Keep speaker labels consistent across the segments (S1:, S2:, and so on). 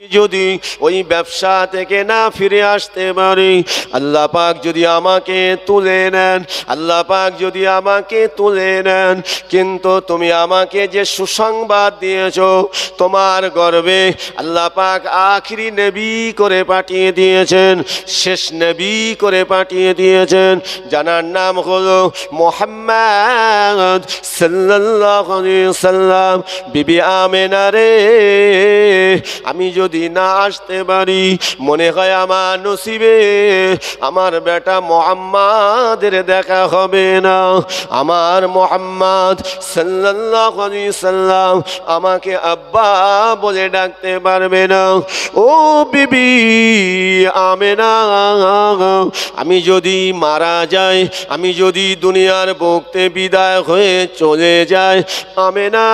S1: যদি ওই ব্যবসা থেকে না ফিরে আসতে পারি, আল্লাহ পাক যদি আমাকে তুলে নেন, আল্লাহ পাক যদি আমাকে তুলে নেন, কিন্তু তুমি আমাকে যে সুসংবাদ দিয়েছ, তোমার গর্বে আল্লাহ পাক আখিরি নেবী করে পাঠিয়ে দিয়েছেন, শেষ নবী করে পাঠিয়ে দিয়েছেন, জানার নাম হলো মোহাম্মদ আলাইহি সাল্লাম বিবি আমেনা রে, আমি যদি না আসতে পারি, মনে হয় আমার নসিবে, আমার বেটা মোহাম্মদের দেখা হবে না। আমার মোহাম্মদ আলাইহি সাল্লাম আমাকে আব্বা বলে ডাকতে পারবে না। ও বিবি আমেনা, আমি যদি মারা যাই, আমি যদি দুনিয়ার বকতে বিদায় হয়ে চলে যাই, আমেনা,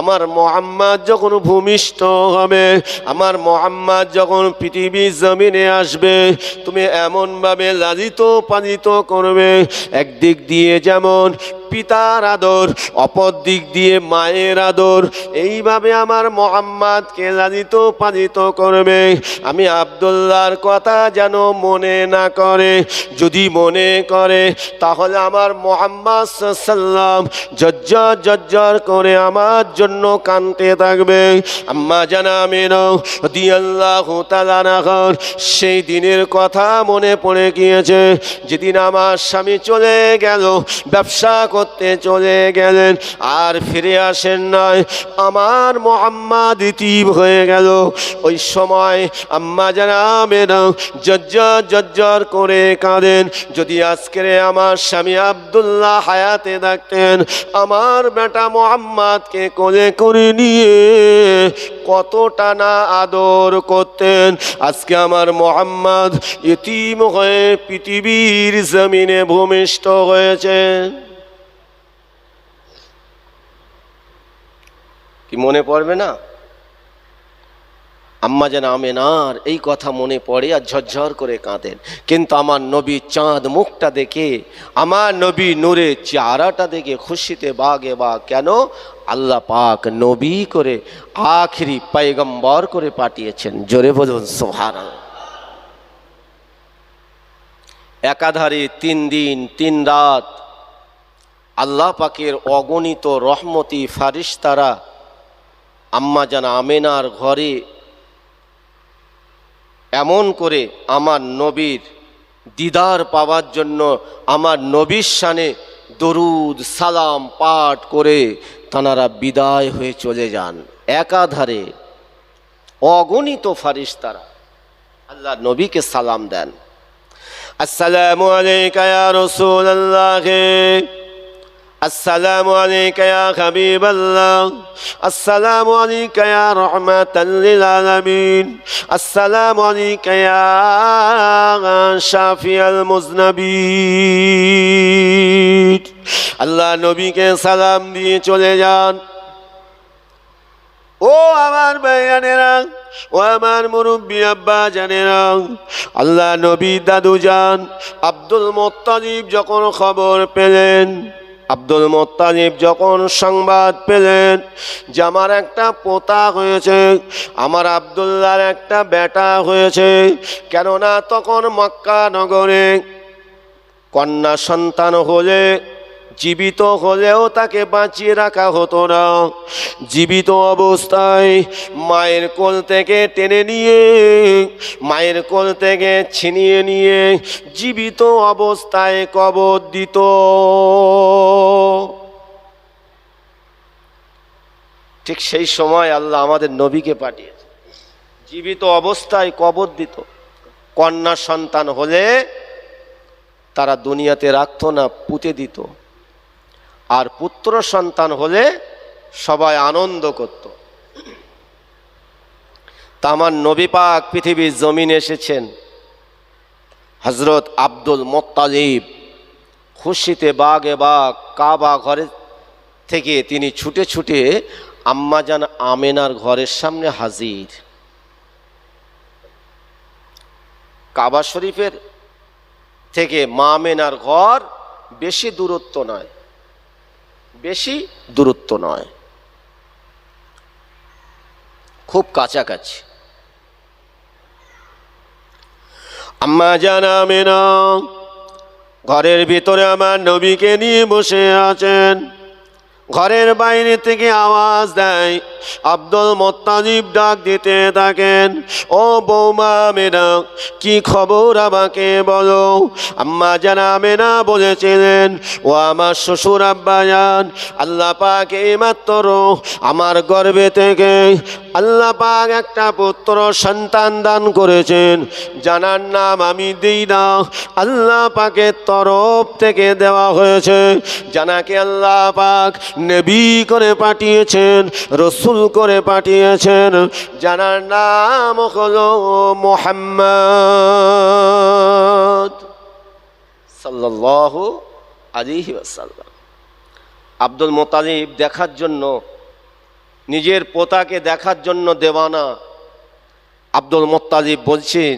S1: আমার মোহাম্মদ যখন ভূমিষ্ঠ হবে। আমার মোহাম্মদ যখন পৃথিবীর জমিনে আসবে, তুমি এমনভাবে লালিত পালিত করবে। একদিক দিয়ে যেমন পিতার আদর, অপর দিক দিয়ে মায়ের আদর। এইভাবে আমার মোহাম্মদকে লালিত পালিত করবে। আমি আবদুল্লাহর কথা যেন মনে না করে। যদি মনে করে, তাহলে আমার মোহাম্মদ সাল্লাম জজ্জর জজ্জর করে আমার জন্য কানতে থাকবে। আম্মা জানা মেনো দিয়াল্লাহ তালানাহর সেই দিনের কথা মনে পড়ে গিয়েছে। যেদিন আমার স্বামী চলে গেল, ব্যবসা করতে চলে গেলেন, আর ফিরে আসেন নাই। আমার মোহাম্মদ ইতিব হয়ে গেল। ওই সময় আম্মা জানা মেনো জজ্জর জজ্জর করে কাঁদেন। যদি আজকের আমার স্বামী আবদুল্লাহ হায়াতে থাকতেন, আমার বেটা মোহাম্মদকে কোলে করে নিয়ে কতটা না আদর করতেন। আজকে আমার মোহাম্মদ ইতিম হয়ে পৃথিবীর জমিনে ভূমিষ্ঠ হয়েছে। কি মনে পড়বে না? আম্মা যেন আমেনার এই কথা মনে পড়ে আর ঝরঝর করে কাঁদেন। কিন্তু আমার নবী চাঁদ মুখটা দেখে, আমার নবী নূরে চেহারাটা দেখে খুশিতে বাগে বা কেন? আল্লাহ পাক নবী করে আখিরি পয়গম্বর করে পাঠিয়েছেন। জোরে বলুন সোহার একাধারে তিন দিন, তিন রাত আল্লাহ পাকের অগণিত রহমতি ফারিস্তারা আম্মা জান আমেনার ঘরে এমন করে আমার নবীর দিদার পাওয়ার জন্য আমার নবীর শানে দরুদ, সালাম পাঠ করে তানারা বিদায় হয়ে চলে যান একাধারে। অগণিত ফারিস্তারা আল্লাহ নবীকে সালাম দেন। আসসালামু আলাইকা ইয়া রাসূলুল্লাহ। السلام عليك يا حبيب الله السلام عليك يا رحمة للعالمين السلام عليك يا شافي المذنبين আল্লাহ নবীকে সালাম দিয়ে চলে যান ও আমার ভাইয়ানেরা ও আমার মুরব্বী আব্বা জানেরা আল্লাহ নবী দাদু যান আব্দুল মোত্তালিব যখন খবর পেলেন আব্দুল মোত্তালিব যখন সংবাদ পেলেন যে আমার একটা পোতা হয়েছে, আমার আবদুল্লার একটা বেটা হয়েছে, কেননা তখন মক্কা নগরে কন্যা সন্তান হলে জীবিত হলেও তাকে বাঁচিয়ে রাখা হতো না। জীবিত অবস্থায় মায়ের কোল থেকে টেনে নিয়ে, মায়ের কোল থেকে ছিনিয়ে নিয়ে জীবিত অবস্থায় কবর দিত। ঠিক সেই সময় আল্লাহ আমাদের নবীকে পাঠিয়েছে। জীবিত অবস্থায় কবর দিত। কন্যা সন্তান হলে তারা দুনিয়াতে রাখত না, পুঁতে দিত। আর পুত্র সন্তান হলে সবাই আনন্দ করত। তা আমার নবী পাক পৃথিবীর জমিনে এসেছেন। হজরত আব্দুল মোত্তালিব খুশিতে বাগে বাগ কাবা ঘরে থেকে তিনি ছুটে ছুটে আম্মাজান আমেনার ঘরের সামনে হাজির। কাবা শরীফের থেকে মা আমেনার ঘর বেশি দূরত্ব নয়। বেশি দূরত্ব নয়। খুব কাছাকাছি। আম্মা জানা মেনা, ঘরের ভিতরে আমার নবীকে নিয়ে বসে আছেন। ঘরের বাইরে থেকে আওয়াজ দেয়। আব্দুল মোত্তাজিব ডাক দিতে থাকেন, ও বৌমা মেনা কি খবর আমাকে বলো? আম্মা জানা মেনা বলেছিলেন, ও আমার শ্বশুর আব্বাজান আল্লাহ পাক এইমাত্র আমার গর্বে থেকে আল্লাহ পাক একটা পুত্র সন্তান দান করেছেন। জানার নাম আমি দিই না, আল্লাহ পাকের তরফ থেকে দেওয়া হয়েছে। জানাকে আল্লাহ পাক নবী করে পাঠিয়েছেন, রসুল করে পাঠিয়েছেন জানার নাম হলো মোহাম্মদ সাল্লাল্লাহু আলাইহি ওয়াসাল্লাম। আব্দুল মোতালিব দেখার জন্য, নিজের পোতাকে দেখার জন্য দেওয়ানা। আব্দুল মোত্তালিব বলছেন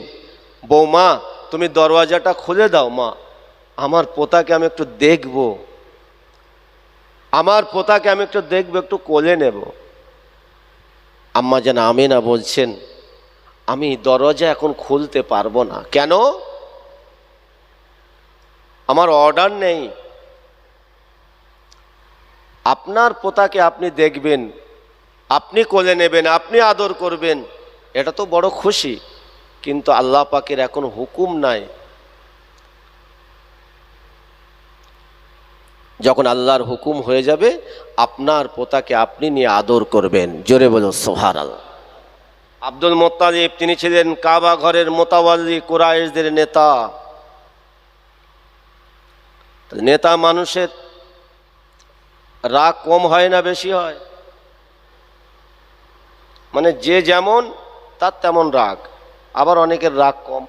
S1: বৌমা, তুমি দরওয়াজাটা খুলে দাও মা, আমার পোতাকে আমি একটু দেখব। আমার পোতাকে আমি একটু দেখব, একটু কোলে নেব। আম্মা যেন আমিনা বলছেন, আমি দরজা এখন খুলতে পারব না। কেন? আমার অর্ডার নেই। আপনার পোতাকে আপনি দেখবেন, আপনি কোলে নেবেন, আপনি আদর করবেন, এটা তো বড় খুশি। কিন্তু আল্লাহ পাকের এখন হুকুম নাই। যখন আল্লাহর হুকুম হয়ে যাবে, আপনার পোতাকে আপনি নিয়ে আদর করবেন। জোরে বলুন সোহার আল্লাহ আব্দুল মোত্তালিব, তিনি ছিলেন কাবা ঘরের মোতাবাল্লি কুরাইশদের নেতা। নেতা মানুষের রাগ কম হয় না বেশি হয়? মানে যে যেমন, তার তেমন রাগ। আবার অনেকের রাগ কম।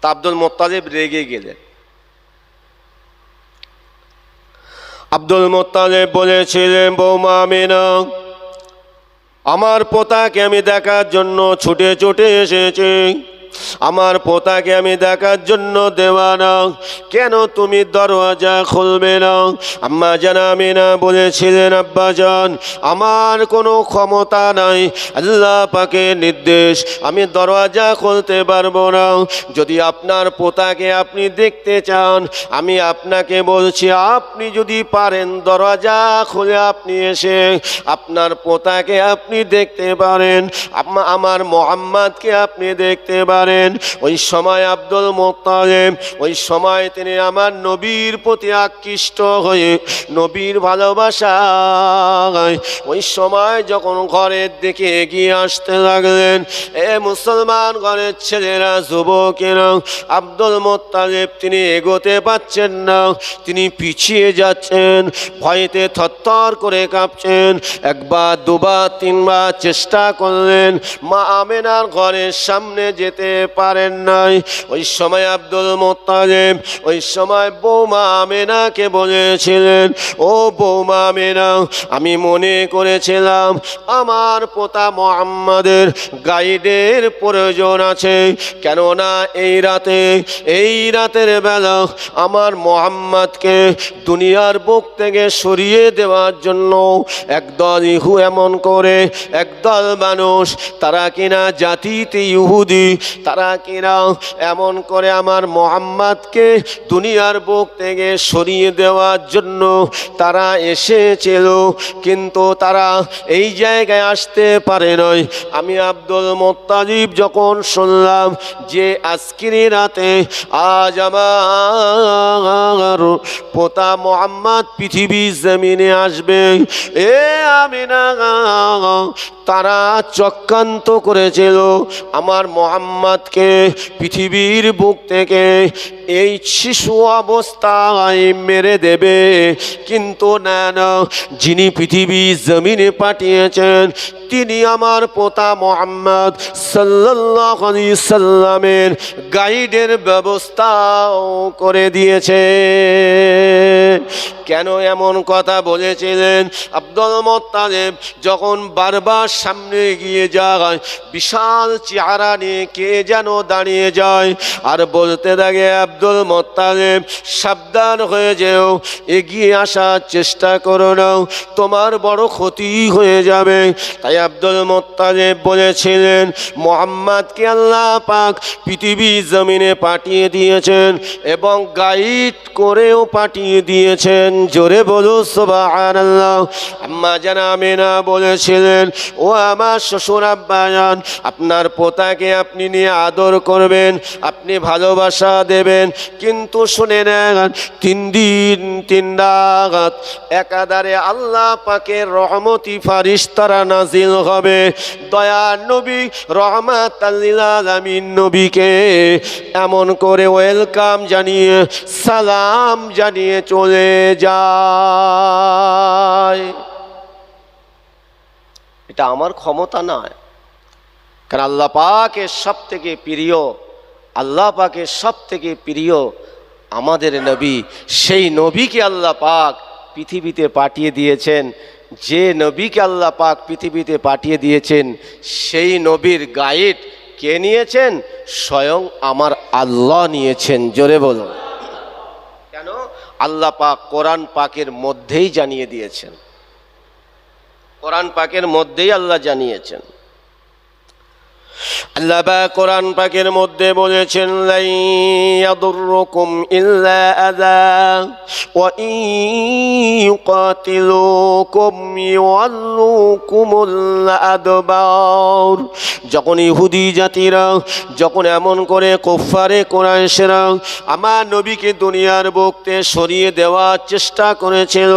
S1: তা আব্দুল মোত্তালিব রেগে গেলেন। আব্দুল মোত্তালে বলেছিলেন বৌমা আমিনা আমার পোতাকে আমি দেখার জন্য ছুটে ছুটে এসেছি। আমার পোতাকে আমি দেখার জন্য দেওয়া দেওয়ানা কেন তুমি দরওয়াজা খুলবে না? আম্মা জানা মিনা বলেছিলেন আব্বাজান আমার কোনো ক্ষমতা নাই। আল্লাহ পাকে নির্দেশ, আমি দরওয়াজা খুলতে পারব না। যদি আপনার পোতাকে আপনি দেখতে চান, আমি আপনাকে বলছি, আপনি যদি পারেন, দরওয়াজা খুলে আপনি এসে আপনার পোতাকে আপনি দেখতে পারেন। আমার মোহাম্মদকে আপনি দেখতে পারেন। ওই সময় আব্দুল মোত্তালেব, ওই সময় তিনি আমার নবীর প্রতি আকৃষ্ট হয়ে, নবীর ভালোবাসা ওই সময় যখন ঘরের দিকে এগিয়ে আসতে লাগলেন, এ মুসলমান ঘরের ছেলেরা, যুবকেরা, আব্দুল মোত্তালেব, তিনি এগোতে পাচ্ছেন না, তিনি পিছিয়ে যাচ্ছেন, ভয়েতে থরথর করে কাঁপছেন, একবার, দুবার, তিনবার চেষ্টা করলেন, মা আমেনার ঘরের সামনে যেতে পারেন নাই। ওই সময় আব্দুল মোত্তালেব, ওই সময় বৌমা আমেনাকে বলেছিলেন, ও বৌমা আমেনা, আমি মনে করেছিলাম আমার পোতা মোহাম্মদের গাইডের প্রয়োজন আছে। কেননা এই রাতে, এই রাতের বেলা আমার মোহাম্মদকে দুনিয়ার বুক থেকে সরিয়ে দেওয়ার জন্য একদল ইহু এমন করে, একদল মানুষ, তারা কিনা জাতিতে ইহুদি তারা কিনা এমন করে আমার মোহাম্মদকে দুনিয়ার বুক থেকে সরিয়ে দেওয়ার জন্য তারা এসেছিল, কিন্তু তারা এই জায়গায় আসতে পারে নয় আমি আব্দুল মোত্তালিব যখন শুনলাম যে আজকের রাতে আজ আমার পোতা মোহাম্মদ পৃথিবী জমিনে আসবে, এ আমি না তারা চক্রান্ত করেছিল। আমার মোহাম্মদকে পৃথিবীর বুক থেকে এই শিশু অবস্থায় মেরে দেবে। কিন্তু না না যিনি পৃথিবী জমিনে পাঠিয়েছেন, তিনি আমার পোতা মোহাম্মদ সাল্লাহ সাল্লামের গাইডের ব্যবস্থাও করে দিয়েছে। কেন এমন কথা বলেছিলেন? আব্দুল মোত্তালেব যখন বারবার সামনে গিয়ে যায়, বিশাল চেহারা নিয়ে কে যেন দাঁড়িয়ে যায়। আর বলতে থাকে, আব্দুল মোত্তালেব সাবধান হয়ে যেও, এগিয়ে আসার চেষ্টা করো না, তোমার বড় ক্ষতি হয়ে যাবে। তাই আব্দুল মোত্তালেব বলেছিলেন, মোহাম্মদকে আল্লাহ পাক পৃথিবী জমিনে পাঠিয়ে দিয়েছেন এবং গাইড করেও পাঠিয়ে দিয়েছেন। জোরে বলো সোবাহান আল্লাহ আম্মা বলেছিলেন, ও আমার শ্বশুর আব্বাজান আপনার পোতাকে আপনি নিয়ে আদর করবেন, আপনি ভালোবাসা দেবেন, কিন্তু শুনে নেন তিন দিন, তিন রাত, একাধারে আল্লাহ পাকের রহমতি ফারিস্তারা নাজিল হবে। দয়া নবী রহমাত আমিন নবীকে এমন করে ওয়েলকাম জানিয়ে, সালাম জানিয়ে চলে যায়। এটা আমার ক্ষমতা নয়। কারণ আল্লাহ পাকের সব থেকে প্রিয়, আল্লাহ পাকের সব থেকে প্রিয় আমাদের নবী। সেই নবীকে আল্লাহ পাক পৃথিবীতে পাঠিয়ে দিয়েছেন। যে নবীকে আল্লাহ পাক পৃথিবীতে পাঠিয়ে দিয়েছেন, সেই নবীর গাইড কে নিয়েছেন? স্বয়ং আমার আল্লাহ নিয়েছেন। জোরে বলুন। কেন? আল্লাহ পাক কোরআন পাকের মধ্যেই জানিয়ে দিয়েছেন। কোরআন পাকের মধ্যেই আল্লাহ জানিয়েছেন। আল্লাহ কোরআন পাকের মধ্যে বলেছেন ইল্লা যখন ইহুদি জাতিরা, যখন এমন করে কুফারে কোরআশেরা আমার নবীকে দুনিয়ার বুকতে সরিয়ে দেওয়ার চেষ্টা করেছিল,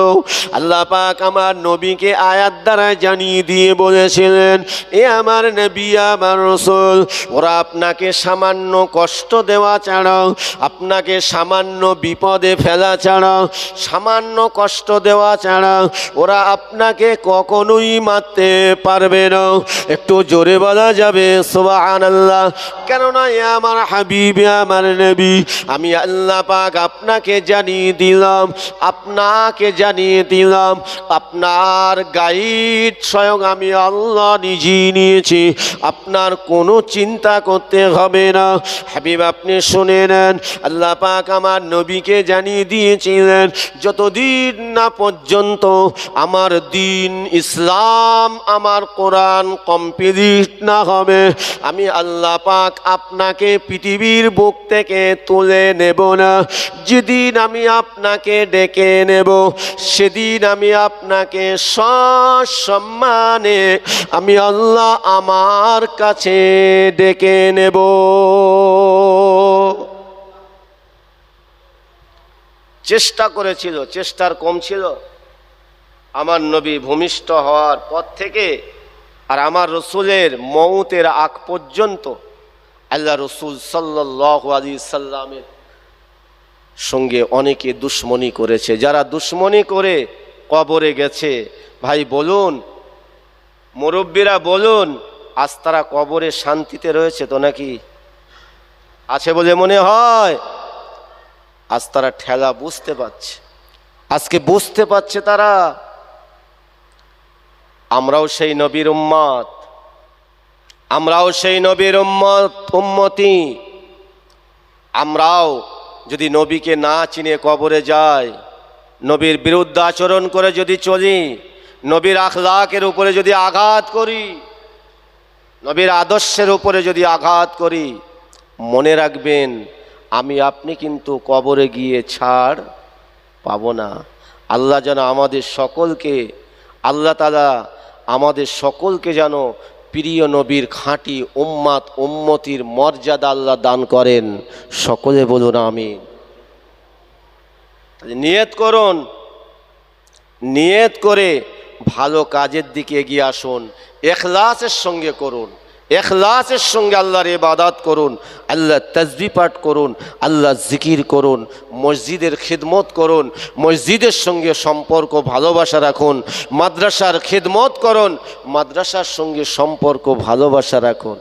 S1: আল্লাহ পাক আমার নবীকে আয়াত দ্বারা জানিয়ে দিয়ে বলেছিলেন, এ আমার নবী, আমার রসুল, ওরা আপনাকে সামান্য কষ্ট দেওয়া ছাড়া আপনাকে সামান্য বিপদে ফেলা ছাড়া সামান্য কষ্ট দেওয়া ছাড়া ওরা আপনাকে কখনোই মারতে পারবে না। একটু জোরে বলা যাবে সোবাহান আল্লাহ কেননা এ আমার হাবিব আমার নবী, আমি আল্লাহ পাক আপনাকে জানিয়ে দিলাম, আপনাকে জানিয়ে দিলাম, আপনার গাইড স্বয়ং আমি আল্লাহ নিজেই নিয়েছি, আপনার কোনো চিন্তা করতে হবে না। হাবিব, আপনি শুনে নেন, আল্লাহ পাক আমার নবীকে জানিয়ে দিয়েছিলেন, যতদিন না পর্যন্ত আমার দিন ইসলাম, আমার কোরআন কমপ্লিট না হবে, আমি আল্লাহ পাক আপনাকে পৃথিবীর বুক থেকে তুলে নেব না। যেদিন আমি আপনাকে ডেকে নেব, সেদিন আমি আপনাকে সসম্মানে আমি আল্লাহ আমার কাছে ডেকে নেব। চেষ্টা করেছিল, চেষ্টার কম ছিল। আমার নবী ভূমিষ্ঠ হওয়ার পর থেকে আর আমার রসুলের মৌতের আগ পর্যন্ত আল্লাহ রসুল সাল্লাহ আলী সাল্লামের সঙ্গে অনেকে দুশ্মনী করেছে। যারা দুশ্মনী করে কবরে গেছে, ভাই বলুন, মুরব্বীরা বলুন আজ তারা কবরে শান্তিতে রয়েছে তো নাকি? আছে বলে মনে হয়। আজ তারা ঠেলা বুঝতে পারছে। আজকে বুঝতে পারছে তারা, আমরাও সেই নবীর উম্মত। আমরাও সেই নবীর উম্মত, উম্মতি। আমরাও যদি নবীকে না চিনে কবরে যাই, নবীর বিরুদ্ধে আচরণ করে যদি চলি, নবীর আখলাকের উপরে যদি আঘাত করি নবীর আদর্শের উপরে যদি আঘাত করি, মনে রাখবেন, আমি আপনি কিন্তু কবরে গিয়ে ছাড় পাবো না। আল্লাহ যেন আমাদের সকলকে, আল্লাহ তালা আমাদের সকলকে যেন প্রিয় নবীর খাঁটি উম্মাত, উম্মতির মর্যাদা আল্লাহ দান করেন। সকলে বলুন আমি নিয়ত করুন, নিয়ত করে ভালো কাজের দিকে এগিয়ে আসুন। এখলাসের সঙ্গে করুন এখলাসের সঙ্গে আল্লাহর ইবাদাত করুন, আল্লাহ তসবি পাঠ করুন, আল্লাহ জিকির করুন, মসজিদের খিদমত করুন, মসজিদের সঙ্গে সম্পর্ক ভালোবাসা রাখুন, মাদ্রাসার খিদমত করুন, মাদ্রাসার সঙ্গে সম্পর্ক ভালোবাসা রাখুন।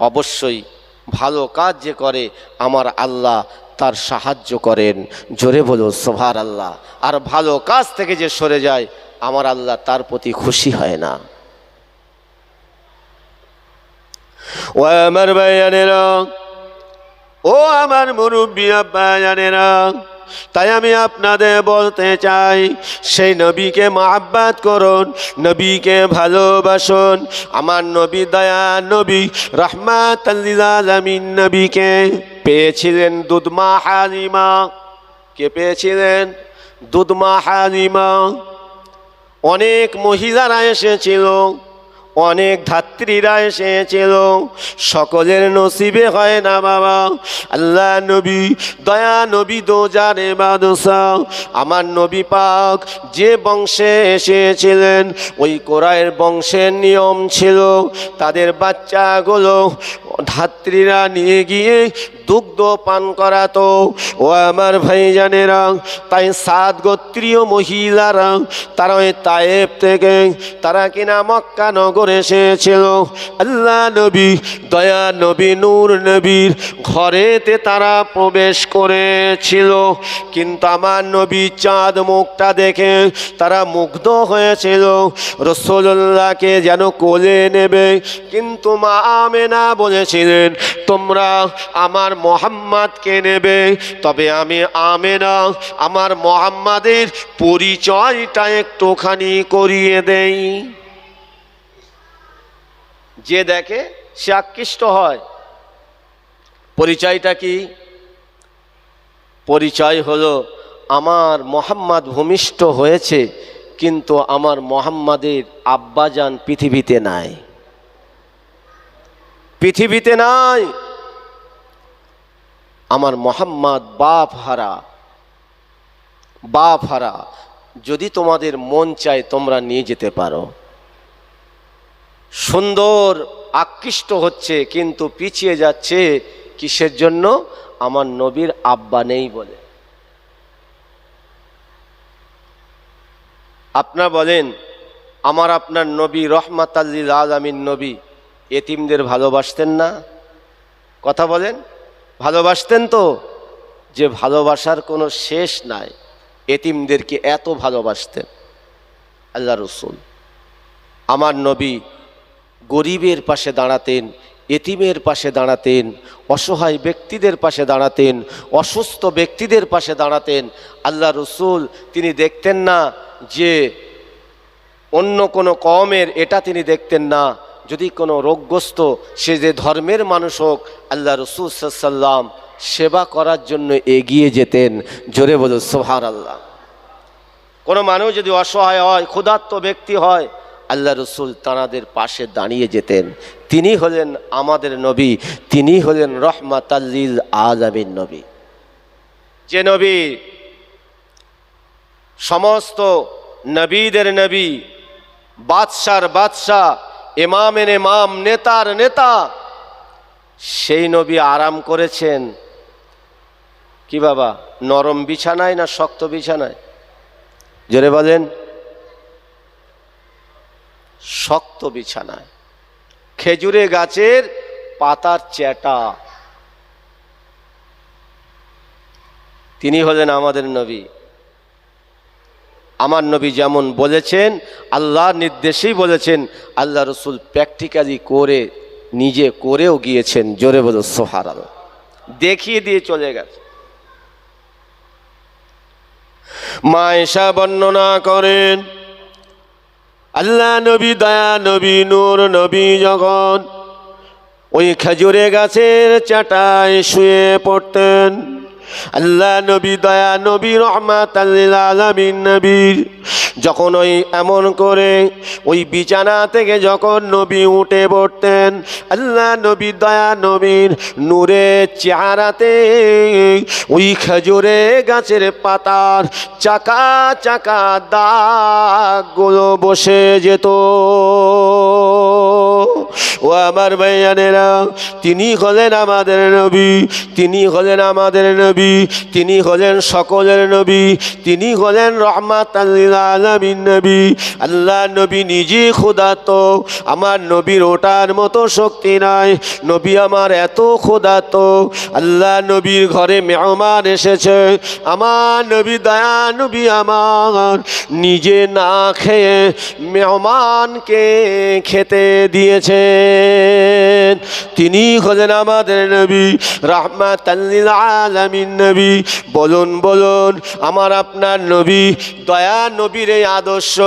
S1: অবশ্যই ভালো কাজ যে করে, আমার আল্লাহ তার সাহায্য করেন। জোরে বলো সোভার আল্লাহ আর ভালো কাজ থেকে যে সরে যায় আমার আল্লাহ তার প্রতি খুশি হয় না। ও আমার ভাইয়ানেরা, ও আমার মুরব্বী আব্বায়ানেরা তাই আমি আপনাদের বলতে চাই, সেই নবীকে মহাব্বাত করুন, নবীকে ভালোবাসুন, আমার নবী দয়া নবী রহমাত আলমিন নবীকে পেয়েছিলেন দুধমা হালিমা কে পেয়েছিলেন? দুধমা হালিমা অনেক মহিলারা এসেছিল, অনেক ধাত্রীরা এসেছিল। সকলের নসিবে হয় না বাবা। আল্লাহ নবী, দয়া নবী দো জানে বাদশা আমার নবী পাক যে বংশে এসেছিলেন, ওই কোরআয়ের বংশের নিয়ম ছিল। তাদের বাচ্চাগুলো ধাত্রীরা নিয়ে গিয়ে দুগ্ধ পান করাতো। ও আমার ভাইজানেরা, তাই সাত গোত্রীয় মহিলারা, তারা ওই তায়েব থেকে, তারা কিনা মক্কা নগর এসেছিল। আল্লাহ নবী, দয়া নবী, নূর নবীর ঘরেতে তারা প্রবেশ করেছিল। কিন্তু আমার নবী চাঁদ মুখটা দেখে তারা মুগ্ধ হয়েছিল। রসোল্লাহকে যেন কোলে নেবে। কিন্তু মা আমেনা বলেছিলেন, তোমরা আমার মোহাম্মদকে নেবে? তবে আমি আমেনা, আমার মোহাম্মদের পরিচয়টা একটুখানি করিয়ে দেই। যে দেখে সে আকৃষ্ট হয়। পরিচয়টা কি? পরিচয় হলো, আমার মোহাম্মদ ভূমিষ্ঠ হয়েছে, কিন্তু আমার মোহাম্মদের আব্বাজান পৃথিবীতে নাই। পৃথিবীতে নাই। আমার মোহাম্মদ বাপ হারা বাপ হারা, যদি তোমাদের মন চায় তোমরা নিয়ে যেতে পারো। সুন্দর, আকৃষ্ট হচ্ছে, কিন্তু পিছিয়ে যাচ্ছে কিসের জন্য? আমার নবীর আব্বা নেই বলে। আপনার বলেন, আমার আপনার নবী রহমাত আল্লিল আলমিন নবী, এতিমদের ভালোবাসতেন না? কথা বলেন। ভালোবাসতেন তো? যে ভালোবাসার কোনো শেষ নাই। এতিমদেরকে এত ভালোবাসতেন। আল্লাহ রসুল। আমার নবী গরিবের পাশে দাঁড়াতেন, এতিমের পাশে দাঁড়াতেন, অসহায় ব্যক্তিদের পাশে দাঁড়াতেন, অসুস্থ ব্যক্তিদের পাশে দাঁড়াতেন। আল্লাহ রসুল তিনি দেখতেন না যে অন্য কোনো কমের এটা তিনি দেখতেন না। যদি কোনো রোগগ্রস্ত, সে যে ধর্মের মানুষ হোক, আল্লাহ রসুল সেবা করার জন্য এগিয়ে যেতেন। জোরে বলো সোহার আল্লাহ কোনো মানুষ যদি অসহায় হয়, ক্ষুধার্ত ব্যক্তি হয়, আল্লাহ রসুল তাঁদের পাশে দাঁড়িয়ে যেতেন। তিনি হলেন আমাদের নবী, তিনি হলেন রহমাত আল্লিল আজমিন নবী। যে নবী, সমস্ত নবীদের নবী, বাদশার বাদশাহ এমামের এমাম নেতার নেতা, সেই নবী আরাম করেছেন। কি বাবা, নরম বিছানায় না শক্ত বিছানায়? জোরে বলেন। শক্ত বিছানায়। খেজুরে গাছের পাতার চ্যাটা। তিনি হলেন আমাদের নবী। আমার নবী যেমন বলেছেন, আল্লাহর নির্দেশেই বলেছেন, আল্লাহ রসুল প্র্যাকটিক্যালি করে, নিজে করেও গিয়েছেন, জোরে বলো সোহার আলো দেখিয়ে দিয়ে চলে গেছে। মায়েশা বর্ণনা করেন, আল্লাহ নবী, দয়া নবী, নূর নবী যখন ওই খেজুরে গাছের চাটায় শুয়ে পড়তেন আল্লাহ নবী, দয়া নবী রহমাত নবীর। যখন ওই এমন করে ওই বিছানা থেকে যখন নবী উঠে পড়তেন, আল্লাহ নবী, দয়া নবীর নূরের চেহারাতে ওই খেজুরে গাছের পাতার চাকা চাকা দাগগুলো বসে যেত। ও আমার ভাইয়ানেরা, তিনি হলেন আমাদের নবী, তিনি হলেন আমাদের নবী। তিনি হলেন সকলের নবী, তিনি হলেন রহমাত নবী। আল্লাহ নবী নিজে ক্ষুধাত আমার নবীর ওটার মতো শক্তি নাই, নবী আমার এত ক্ষুধাত আল্লাহ নবীর ঘরে মেহমান এসেছে, আমার নবী দয়া নবী আমার, নিজে না খেয়ে মেহমানকে খেতে দিয়েছে তিনি হলেন আমাদের নবী রাহমাতাল্লিল আলামিন নবী, বলুন বলুন, আমার আপনার নবী দয়া নবীর এই আদর্শ,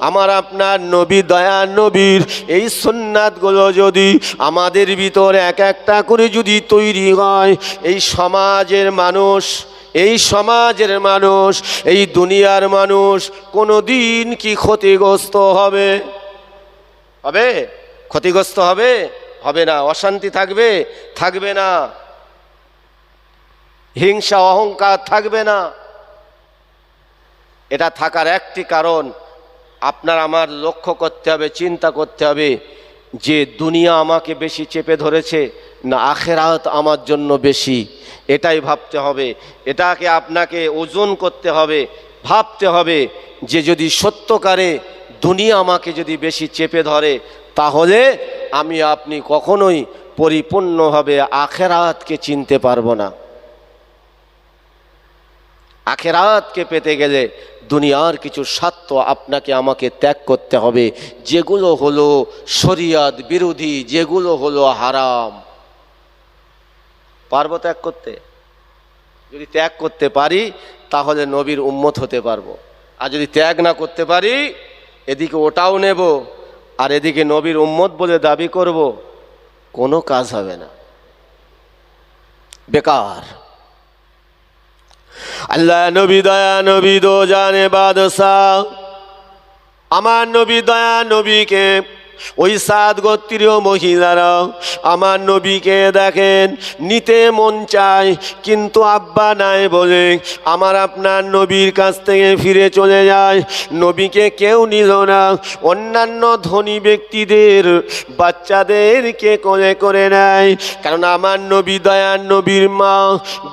S1: আমার আপনার নবী দয়া নবীর এই সুন্নাতগুলো যদি আমাদের ভিতর এক একটা করে যদি তৈরি হয়, এই সমাজের মানুষ, এই সমাজের মানুষ, এই দুনিয়ার মানুষ কোনো দিন কি ক্ষতিগ্রস্ত হবে? হবে? ক্ষতিগ্রস্ত হবে? হবে না। অশান্তি থাকবে? থাকবে না। হিংসা অহংকার থাকবে না। এটা থাকার একটি কারণ, আপনার আমার লক্ষ্য করতে হবে, চিন্তা করতে হবে যে দুনিয়া আমাকে বেশি চেপে ধরেছে না আখেরাত আমার জন্য বেশি। এটাই ভাবতে হবে। এটাকে আপনাকে ওজন করতে হবে, ভাবতে হবে যে যদি সত্যকারে দুনিয়া আমাকে যদি বেশি চেপে ধরে, তাহলে আমি আপনি কখনোই পরিপূর্ণভাবে আখেরাতকে চিনতে পারব না। আখেরাতকে পেতে গেলে দুনিয়ার কিছু স্বার্থ আপনাকে আমাকে ত্যাগ করতে হবে। যেগুলো হলো শরিয়াত বিরোধী, যেগুলো হলো হারাম। পারব ত্যাগ করতে? যদি ত্যাগ করতে পারি, তাহলে নবীর উম্মত হতে পারব। আর যদি ত্যাগ না করতে পারি, এদিকে ওটাও নেব, আর এদিকে নবীর উম্মত বলে দাবি করব, কোনো কাজ হবে না। বেকার। আল্লাহ নবী দয়া নবী দো জানে বাদশাহ। আমার নবী দয়া নবীকে ওই সাত গোত্রীয় মহিলারা আমার নবীকে দেখেন, নিতে মন চায়, কিন্তু আব্বা নাই বলে আমার আপনার নবীর কাছ থেকে ফিরে চলে যায়। নবীকে কেউ নিল না। অন্যান্য ধনী ব্যক্তিদের, বাচ্চাদেরকে কোলে করে নেয়। কারণ আমার নবী দয়ার নবীর মা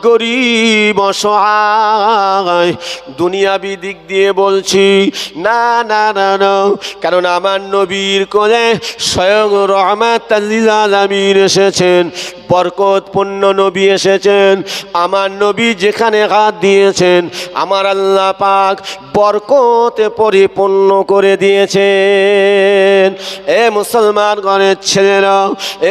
S1: গরিব, অসহায়। দুনিয়াবি দিক দিয়ে বলছি, না না না না। কারণ আমার নবীর কোলে স্বয়ং রহমাত আলমিন এসেছেন। বরকতপূর্ণ নবী এসেছেন। আমার নবী যেখানে হাত দিয়েছেন, আমার আল্লাহ পাক বরকতে পরিপূর্ণ করে দিয়েছেন। এ মুসলমান গণের ছেলেরা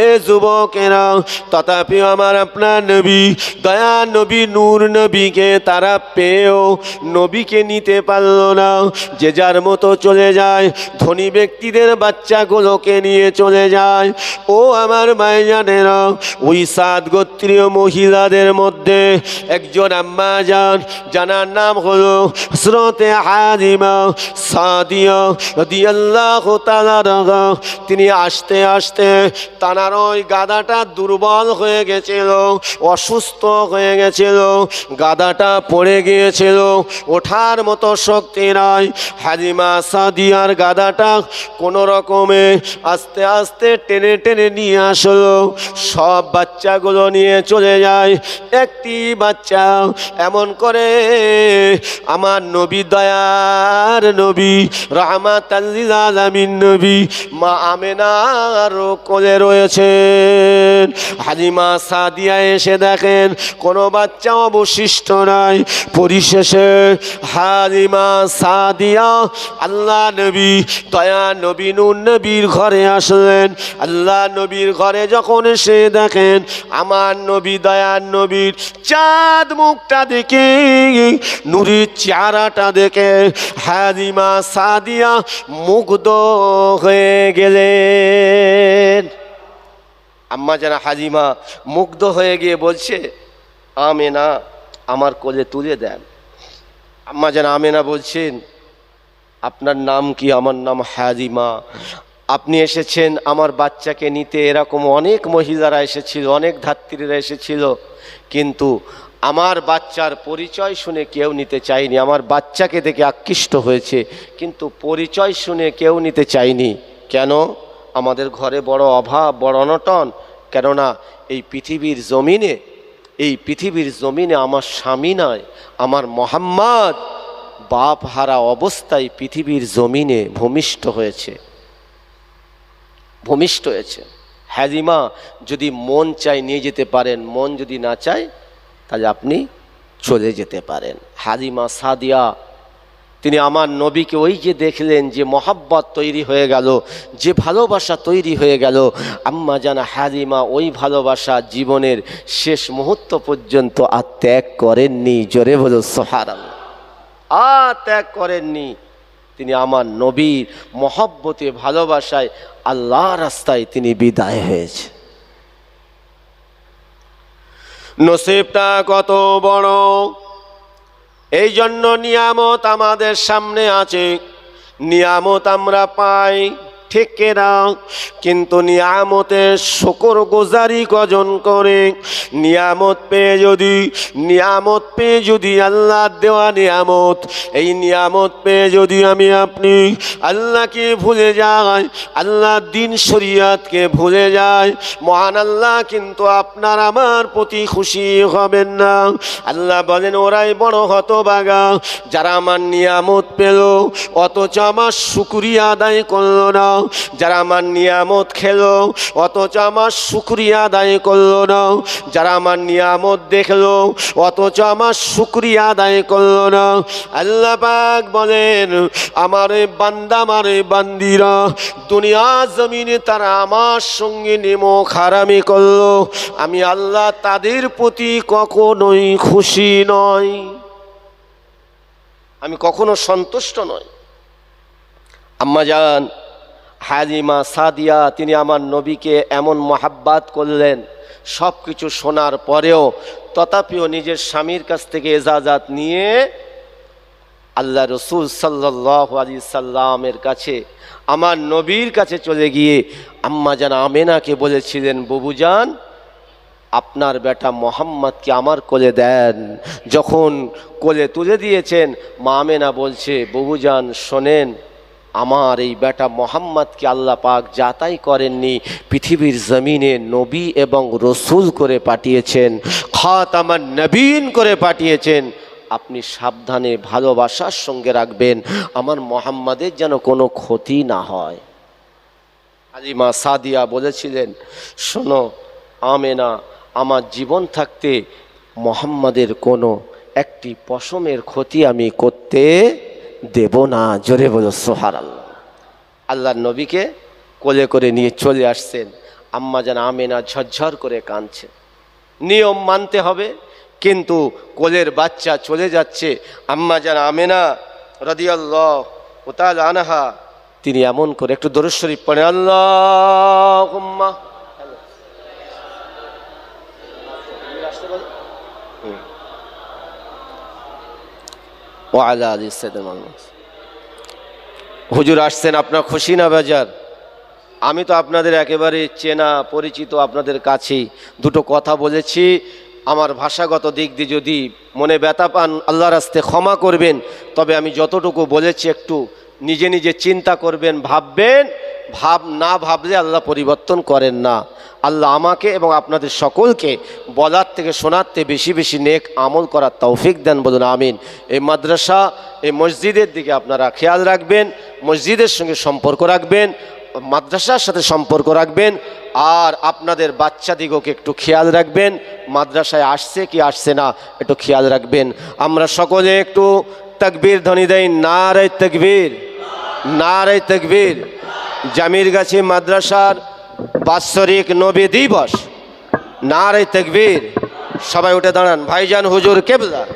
S1: এ যুবকেরা তথাপি আমার আপনার নবী, দয়া নবী, নূর নবীকে তারা পেয়েও নবীকে নিতে পারল না। যে যার মতো চলে যায়, ধনী ব্যক্তিদের বাচ্চাগুলোকে নিয়ে চলে যায়। ও আমার মাইজানেরা ওই সাত গোত্রীয় মহিলাদের মধ্যে একজন আম্মা যান, জানার নাম হলো স্রোতে হাজিমা সাদিয়া তিনি আসতে আসতে তানার ওই গাদাটা দুর্বল হয়ে গেছিল, অসুস্থ হয়ে গেছিল, গাদাটা পড়ে গিয়েছিল, ওঠার মতো শক্তি নাই। হাজিমা সাদিয়ার গাদাটা কোনো রকমে আস্তে আস্তে টেনে টেনে নিয়ে আসলো, সব বাচ্চাগুলো নিয়ে চলে যায়। একটি বাচ্চা এমন করে, আমার নবী দয়ার নবী রহমাত আলামিন নবী, মা আমেনার কোলে রয়েছেন। হালিমা সাদিয়া এসে দেখেন, কোনো বাচ্চা অবশিষ্ট নাই। পরিশেষে হালিমা সাদিয়া আল্লাহ নবী, দয়া নবী নবীর ঘরে আসলেন। আল্লাহ নবীর ঘরে যখন এসে দেখেন আমার নবী দয়ার নবীর চাঁদ মুখটা দেখে, নুরির চেহারাটা দেখে, হাজিমা সাদিয়া মুগ্ধ হয়ে গেলেন। আম্মা যেন হাজিমা মুগ্ধ হয়ে গিয়ে বলছে, আমেনা, আমার কোলে তুলে দেন। আম্মা যেন আমেনা বলছেন, আপনার নাম কি? আমার নাম হাজিমা। আপনি এসেছেন, আমার বাচ্চাকে নিতে এরকম অনেক মহিলারা এসেছিল, অনেক ধাত্রীরা এসেছিল, কিন্তু আমার বাচ্চার পরিচয় শুনে কেউ নিতে চায়নি। আমার বাচ্চাকে দেখে আকৃষ্ট হয়েছে, কিন্তু পরিচয় শুনে কেউ নিতে চায়নি। কেন? আমাদের ঘরে বড় অভাব, বড় অনটন। কেননা এই পৃথিবীর জমিনে, এই পৃথিবীর জমিনে আমার স্বামী নয় আমার মোহাম্মদ বাপ হারা অবস্থায় পৃথিবীর জমিনে ভূমিষ্ঠ হয়েছে। ভূমিষ্ঠ হয়েছে। হ্যাজিমা যদি মন চাই নিয়ে যেতে পারেন, মন যদি না চায়, তাহলে আপনি চলে যেতে পারেন। হাজিমা সাদিয়া, তিনি আমার নবীকে ওই যে দেখলেন যে মহাব্বত তৈরি হয়ে গেল, যে ভালোবাসা তৈরি হয়ে গেল। আম্মা জানা হালিমা ওই ভালোবাসা জীবনের শেষ মুহূর্ত পর্যন্ত আর ত্যাগ করেননি। জোরে বলো সোহার আর ত্যাগ করেননি। তিনি আমার নবীর মহব্বতে ভালোবাসায় আল্লাহ রাস্তায় তিনি বিদায় হয়েছে। নসিবটা কত বড়। এই জন্য নিয়ামত আমাদের সামনে আছে। নিয়ামত আমরা পাই। ঠিক কেনা, কিন্তু নিয়ামতের শকর গোজারি কজন করে। নিয়ামত পেয়ে যদি, নিয়ামত পেয়ে যদি আল্লাহ দেওয়া নিয়ামত, এই নিয়ামত পেয়ে যদি আমি আপনি আল্লাহকে ভুলে যাই আল্লাহ দিন শরিয়াতকে ভুলে যায় মহান আল্লাহ কিন্তু আপনার আমার প্রতি খুশি হবেন না। আল্লাহ বলেন, ওরাই বড় হতবাগা, যারা আমার নিয়ামত পেল, অথচ আমার শুকুরিয়া আদায় করল না। যারা আমার নিয়ামত খেলো, অথচ আমার শুক্রিয়া আদায় করল না যারা আমার নিয়ামত দেখল, অথচ আমার শুক্রিয়া আদায় করল না আল্লাহ পাক বলেন, আমার বান্দা, আমার বান্দিরা, দুনিয়া জমিনে তারা আমার সঙ্গে নেমো খারামি করল। আমি আল্লাহ তাদের প্রতি কখনোই খুশি নয় আমি কখনো সন্তুষ্ট নয় আম্মা যান হালিমা সাদিয়া, তিনি আমার নবীকে এমন মহাব্বাত করলেন সব কিছু শোনার পরেও তথাপিও নিজের স্বামীর কাছ থেকে এজাজাত নিয়ে আল্লাহ রসুল সাল্লাহ আলি সাল্লামের কাছে, আমার নবীর কাছে চলে গিয়ে আম্মা জান আমেনাকে বলেছিলেন ববুজান আপনার বেটা মোহাম্মদকে আমার কোলে দেন। যখন কোলে তুলে দিয়েছেন, মা আমেনা বলছে ববুজান শোনেন আমার এই বেটা মোহাম্মদকে আল্লাহ পাক যাতাই করেননি, পৃথিবীর জমিনে নবী এবং রসুল করে পাঠিয়েছেন খাত আমার নবীন করে পাঠিয়েছেন। আপনি সাবধানে, ভালোবাসার সঙ্গে রাখবেন, আমার মোহাম্মদের যেন কোনো ক্ষতি না হয়। আলিমা সাদিয়া বলেছিলেন, শোনো আমেনা, আমার জীবন থাকতে মোহাম্মদের কোনো একটি পশমের ক্ষতি আমি করতে দেব না, জোরে বলো সোহার আল্লাহ আল্লাহর নবীকে কোলে করে নিয়ে চলে আসছেন। আম্মা যেন আমেনা ঝরঝর করে কাঁদছে। নিয়ম মানতে হবে, কিন্তু কোলের বাচ্চা চলে যাচ্ছে। আম্মা যেন আমেনা রদিয়াল্লাহ ওতাল আনাহা, তিনি এমন করে একটু দরুদ পড়ে আল্লাহ ও আল্লাহ মানুষ হুজুর আসছেন, আপনার খুশি না বাজার? আমি তো আপনাদের একেবারে চেনা, পরিচিত, আপনাদের কাছেই দুটো কথা বলেছি। আমার ভাষাগত দিক দিয়ে যদি মনে ব্যথা পান, আল্লাহর আস্তে ক্ষমা করবেন। তবে আমি যতটুকু বলেছি একটু নিজে নিজে চিন্তা করবেন, ভাববেন, ভাব না ভাবলে আল্লাহ পরিবর্তন করেন না। আল্লাহ আমাকে এবং আপনাদের সকলকে বলার থেকে শোনাতে বেশি বেশি নেক আমল করার তৌফিক দেন বলুন, আমিন। এই মাদ্রাসা, এই মসজিদের দিকে আপনারা খেয়াল রাখবেন, মসজিদের সঙ্গে সম্পর্ক রাখবেন, মাদ্রাসার সাথে সম্পর্ক রাখবেন, আর আপনাদের বাচ্চাদিগকে একটু খেয়াল রাখবেন, মাদ্রাসায় আসছে কি আসছে না একটু খেয়াল রাখবেন। আমরা সকলে একটু তকবীর ধ্বনি দেয় না রে তকবীর। না তকবীর। জামির জামিরগাছি মাদ্রাসার বাৎসরিক নবী দিবস। নারে তকবীর। সবাই উঠে দাঁড়ান। ভাইজান হুজুর কেবলা।